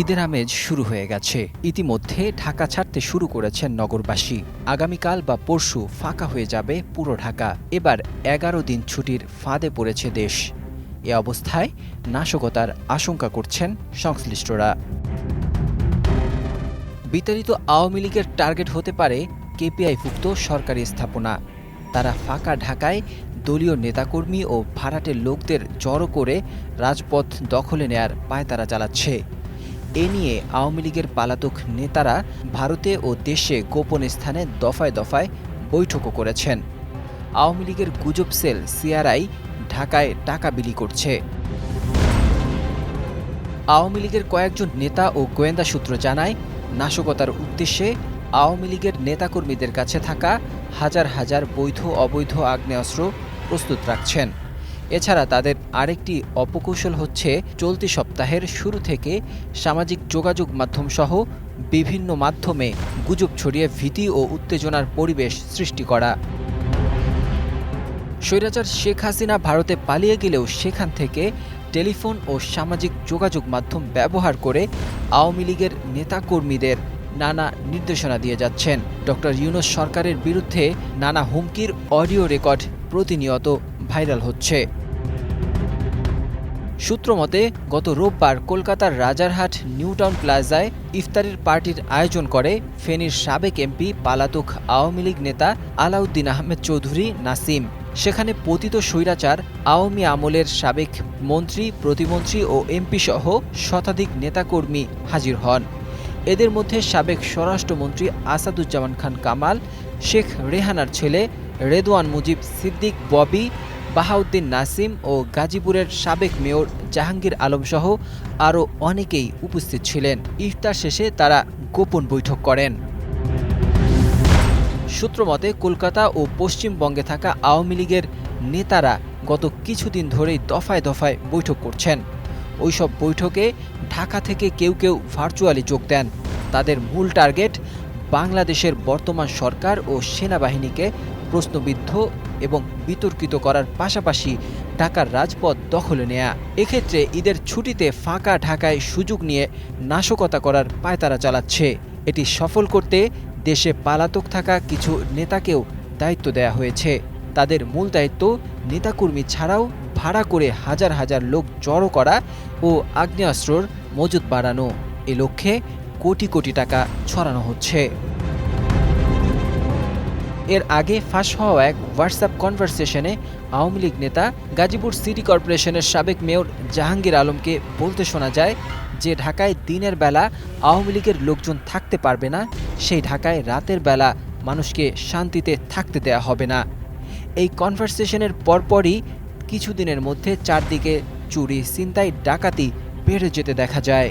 ঈদের আমেজ শুরু হয়ে গেছে। ইতিমধ্যে ঢাকা ছাড়তে শুরু করেছেন নগরবাসী। আগামীকাল বা পরশু ফাঁকা হয়ে যাবে পুরো ঢাকা। এবার এগারো দিন ছুটির ফাঁদে পড়েছে দেশ। এ অবস্থায় নাশকতার আশঙ্কা করছেন সংশ্লিষ্টরা। বিতাড়িত আওয়ামী লীগের টার্গেট হতে পারে কেপিআইভুক্ত সরকারি স্থাপনা। তারা ফাঁকা ঢাকায় দলীয় নেতাকর্মী ও ভাড়াটের লোকদের জড়ো করে রাজপথ দখলে নেয়ার পায়তারা চালাচ্ছে। এ নিয়ে আওয়ামী লীগের পালাতক নেতারা ভারতে ও দেশে গোপন স্থানে দফায় দফায় বৈঠকও করেছেন। আওয়ামী লীগের গুজব সেল সিআরআই ঢাকায় টাকা বিলি করছে। আওয়ামী লীগের কয়েকজন নেতা ও গোয়েন্দা সূত্র জানায়, নাশকতার উদ্দেশ্যে আওয়ামী লীগের নেতাকর্মীদের কাছে থাকা হাজার হাজার বৈধ অবৈধ আগ্নেয়াস্ত্র প্রস্তুত রাখছেন। এছাড়া তাদের আরেকটি অপকৌশল হচ্ছে চলতি সপ্তাহের শুরু থেকে সামাজিক যোগাযোগ মাধ্যম সহ বিভিন্ন মাধ্যমে গুজব ছড়িয়ে ভীতি ও উত্তেজনার পরিবেশ সৃষ্টি করা। স্বৈরাচার শেখ হাসিনা ভারতে পালিয়ে গেলেও সেখান থেকে টেলিফোন ও সামাজিক যোগাযোগ মাধ্যম ব্যবহার করে আওয়ামী লীগের নেতাকর্মীদের নানা নির্দেশনা দিয়ে যাচ্ছেন। ডক্টর ইউনুস সরকারের বিরুদ্ধে নানা হুমকির অডিও রেকর্ড প্রতিনিয়ত ভাইরাল হচ্ছে। সূত্রমতে, গত রোববার কলকাতার রাজারহাট, নিউটাউন প্লাজায় ইফতারের পার্টির আয়োজন করে ফেনীর সাবেক এমপি পালাতক আওয়ামী লীগ নেতা আলাউদ্দিন আহমেদ চৌধুরী নাসিম। সেখানে পতিত স্বৈরাচার, আওয়ামী আমলের সাবেক মন্ত্রী, প্রতিমন্ত্রী ও এমপি সহ শতাধিক নেতাকর্মী হাজির হন। এদের মধ্যে সাবেক স্বরাষ্ট্রমন্ত্রী আসাদুজ্জামান খান কামাল, শেখ রেহানার ছেলে রেদওয়ান মুজিব সিদ্দিক ববি বাহাউদ্দিন নাসিম ও গাজীপুরের সাবেক মেয়র জাহাঙ্গীর আলম সহ আরও অনেকেই উপস্থিত ছিলেন। ইফতার শেষে তারা গোপন বৈঠক করেন। সূত্রমতে, কলকাতা ও পশ্চিমবঙ্গে থাকা আওয়ামী লীগের নেতারা গত কিছুদিন ধরেই দফায় দফায় বৈঠক করছেন। ওইসব বৈঠকে ঢাকা থেকে কেউ কেউ ভার্চুয়ালি যোগ দেন। তাদের মূল টার্গেট বাংলাদেশের বর্তমান সরকার ও সেনাবাহিনীকে প্রশ্নবিদ্ধ এবং বিতর্কিত করার পাশাপাশি ঢাকার রাজপথ দখলে নেয়া। এক্ষেত্রে ঈদের ছুটিতে ফাঁকা ঢাকায় সুযোগ নিয়ে নাশকতা করার পায়তারা চালাচ্ছে। এটি সফল করতে দেশে পালাতক থাকা কিছু নেতাকেও দায়িত্ব দেয়া হয়েছে। তাদের মূল দায়িত্ব নেতাকর্মী ছাড়াও ভাড়া করে হাজার হাজার লোক জড়ো করা ও আগ্নেয়াস্ত্রর মজুদ বাড়ানো। এ লক্ষ্যে কোটি কোটি টাকা ছড়ানো হচ্ছে। এর আগে ফাঁস হওয়া এক হোয়াটসঅ্যাপ কনভারসেশনে আওয়ামী লীগ নেতা গাজীপুর সিটি কর্পোরেশনের সাবেক মেয়র জাহাঙ্গীর আলমকে বলতে শোনা যায় যে ঢাকায় দিনের বেলা আওয়ামী লীগের লোকজন থাকতে পারবে না, সেই ঢাকায় রাতের বেলা মানুষকে শান্তিতে থাকতে দেয়া হবে না। এই কনভারসেশনের পরপরই কিছুদিনের মধ্যে চারদিকে চুরি, ছিনতাই, ডাকাতি বেড়ে যেতে দেখা যায়।